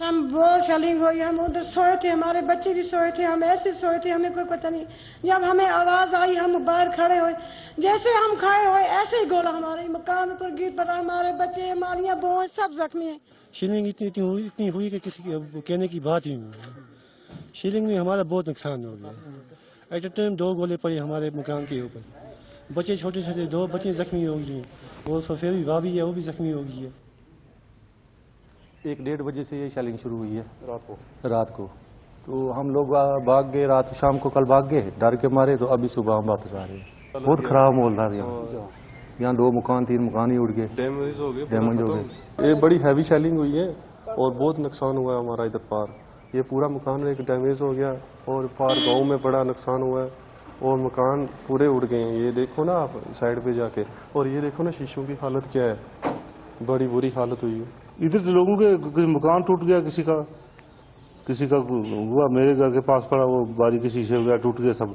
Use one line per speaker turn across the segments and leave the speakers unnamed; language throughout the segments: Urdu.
ہم بہت شلنگ ہوئی، ہم ادھر سوئے تھے، ہمارے بچے بھی سوئے تھے، ہم ایسے سوئے تھے، ہمیں کوئی پتہ نہیں۔ جب ہمیں آواز آئی، ہم باہر کھڑے ہوئے۔ جیسے ہم کھائے ہوئے، ایسے ہی گولا ہمارے مکان پر گر پڑا ہمارے بچے مالیاں بہت سب زخمی ہیں۔
شیلنگ اتنی اتنی ہوئی اتنی ہوئی کہ کسی کہنے کی بات ہی نہیں شیلنگ میں ہمارا بہت نقصان ہو گیا۔ ایٹ اے ٹائم دو گولے پڑے ہمارے مکان کے اوپر۔ بچے چھوٹے چھوٹے، دو بچے زخمی ہو گئے۔ اور سفید بھی بھابھی ہے، وہ بھی زخمی ہو گئی ہے۔
ایک ڈیڑھ بجے سے یہ شیلنگ شروع ہوئی ہے۔ رات
کو۔
رات کو۔ تو ہم لوگ بھاگ گئے رات شام کو کل بھاگ گئے۔ ڈر کے مارے تو ابھی صبح ہم واپس آ رہے ہیں۔
بہت جی۔ خراب
مول رہا یہاں۔
جی ہاں۔
یہاں دو مکان تین مکان ہی اڑ گئے۔
ڈیمیج ہو گئے۔ یہ بڑی ہیوی شیلنگ ہوئی ہے اور بہت نقصان ہوا ہے ہمارا ادھر پار۔ یہ پورا مکان ایک ڈیمیج ہو گیا اور پار گاؤں میں بڑا نقصان ہوا ہے اور مکان پورے اڑ گئے ہیں۔ یہ دیکھو نا آپ سائڈ پہ جا کے۔ اور یہ دیکھو نا شیشوں کی حالت کیا ہے۔ بڑی بری حالت ہوئی ہے۔
ادھر تو لوگوں کے کسی مکان ٹوٹ گیا، کسی کا کسی کا ہوا میرے گھر کے پاس پڑا، وہ باری کے شیشے وغیرہ ٹوٹ گیا سب۔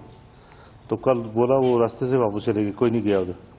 تو کل بولا وہ راستے سے واپس چلے گئے، کوئی نہیں گیا ادھر۔